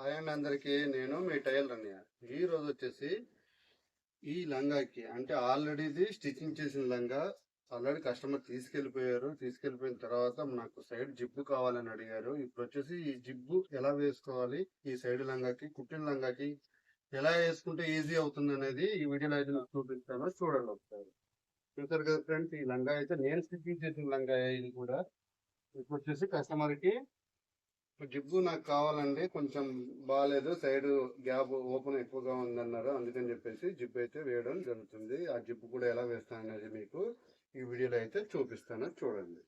Hi అండి అందరికీ. నేను మీ టైలర్ అన్నయ్య ఈ రోజు వచ్చేసి ఈ లంగాకి అంటే ఆల్రెడీది స్టిచ్చింగ్ చేసిన లంగా ఆల్రెడీ కస్టమర్ తీసుకెళ్ళిపోయారు తీసుకెళ్ళిపోయిన తర్వాత నాకు సైడ్ జిబ్బు కావాలని అడిగారు. ఇప్పుడు వచ్చేసి ఈ జిబ్బు ఎలా వేసుకోవాలి? ఈ సైడ్ లంగాకి కుట్టిన లంగాకి ఎలా వేసుకుంటే ఈజీ అవుతుంది అనేది ఈ వీడియోలో అయితే నాకు చూపిస్తాను. చూడండి ఒకసారి. చూసారు కదా ఫ్రెండ్స్ ఈ లంగా అయితే నేను స్టిచ్చింగ్ చేసిన లంగా ఇది కూడా. ఇప్పుడు వచ్చేసి కస్టమర్కి జిబ్బు నాకు కావాలండి కొంచెం బాగాలేదు సైడ్ గ్యాప్ ఓపెన్ ఎక్కువగా ఉందన్నారు అందుకని చెప్పేసి జిబ్ అయితే వేయడం జరుగుతుంది. ఆ జిబ్బు కూడా ఎలా వేస్తాను అనేది మీకు ఈ వీడియోలో అయితే చూపిస్తాను చూడండి.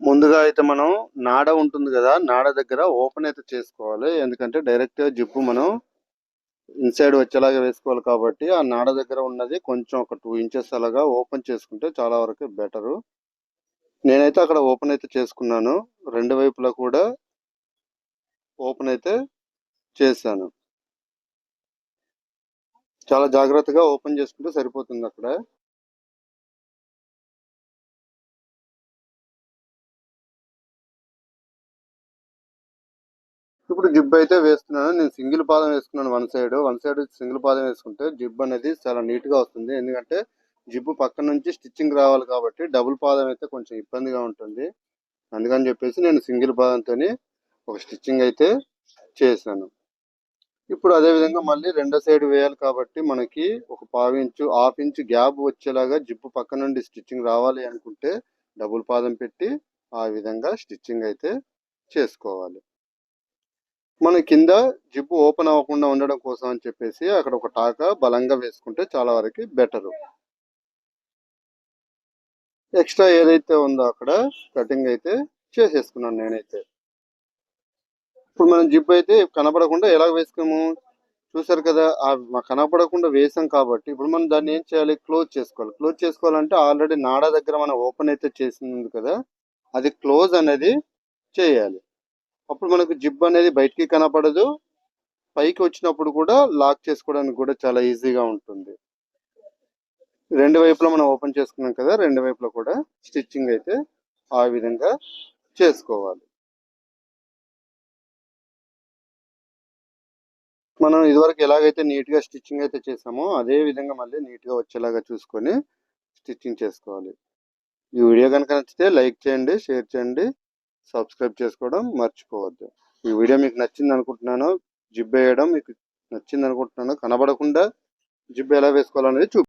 ముందుగా అయితే మనం నాడ ఉంటుంది కదా నాడ దగ్గర ఓపెన్ అయితే చేసుకోవాలి ఎందుకంటే డైరెక్ట్ జిప్పు మనం ఇన్సైడ్ వచ్చేలాగా వేసుకోవాలి కాబట్టి ఆ నాడ దగ్గర ఉన్నది కొంచెం ఒక టూ ఇంచెస్ అలాగా ఓపెన్ చేసుకుంటే చాలా వరకు బెటరు. నేనైతే అక్కడ ఓపెన్ అయితే చేసుకున్నాను. రెండు వైపులా కూడా ఓపెన్ అయితే చేశాను. చాలా జాగ్రత్తగా ఓపెన్ చేసుకుంటే సరిపోతుంది అక్కడ. ఇప్పుడు జిబ్ అయితే వేస్తున్నాను. నేను సింగిల్ పాదం వేసుకున్నాను one side. One side single పాదం వేసుకుంటే జిబ్ అనేది చాలా నీట్గా వస్తుంది. ఎందుకంటే జిప్పు పక్క నుంచి స్టిచ్చింగ్ రావాలి కాబట్టి డబుల్ పాదం అయితే కొంచెం ఇబ్బందిగా ఉంటుంది. అందుకని చెప్పేసి నేను సింగిల్ పాదంతో ఒక స్టిచ్చింగ్ అయితే చేశాను. ఇప్పుడు అదే విధంగా మళ్ళీ రెండో సైడ్ వేయాలి కాబట్టి మనకి ఒక పావు ఇంచు హాఫ్ ఇంచు గ్యాప్ వచ్చేలాగా జిప్పు పక్క నుండి స్టిచ్చింగ్ రావాలి అనుకుంటే డబుల్ పాదం పెట్టి ఆ విధంగా స్టిచ్చింగ్ అయితే చేసుకోవాలి. మన కింద జిప్పు ఓపెన్ అవ్వకుండా ఉండడం కోసం అని చెప్పేసి అక్కడ ఒక టాక బలంగా వేసుకుంటే చాలా వరకు బెటరు. ఎక్స్ట్రా ఏదైతే ఉందో అక్కడ కటింగ్ అయితే చేసేసుకున్నాను నేనైతే. ఇప్పుడు మనం జిప్ అయితే కనపడకుండా ఎలా వేసుకున్నాము? చూసారు కదా కనపడకుండా వేసాం కాబట్టి ఇప్పుడు మనం దాన్ని ఏం చేయాలి? క్లోజ్ చేసుకోవాలి. క్లోజ్ చేసుకోవాలంటే ఆల్రెడీ నాడా దగ్గర మనం ఓపెన్ అయితే చేసింది కదా అది క్లోజ్ అనేది చేయాలి. అప్పుడు మనకు జిబ్ అనేది బయటికి కనపడదు. పైకి వచ్చినప్పుడు కూడా లాక్ చేసుకోవడానికి కూడా చాలా ఈజీగా ఉంటుంది. రెండు వైపులా మనం ఓపెన్ చేసుకున్నాం కదా రెండు వైపులా కూడా స్టిచ్చింగ్ అయితే ఆ విధంగా చేసుకోవాలి. మనం ఇదివరకు ఎలాగైతే నీట్గా స్టిచ్చింగ్ అయితే చేసామో అదే విధంగా మళ్ళీ నీట్గా వచ్చేలాగా చూసుకొని స్టిచ్చింగ్ చేసుకోవాలి. ఈ వీడియో కనుక నచ్చితే లైక్ చేయండి షేర్ చేయండి సబ్స్క్రైబ్ చేసుకోవడం మర్చిపోవద్దు. ఈ వీడియో మీకు నచ్చింది అనుకుంటున్నాను జిబ్ వేయడం మీకు నచ్చింది అనుకుంటున్నాను కనబడకుండా జిబ్ ఎలా వేసుకోవాలనేది చూ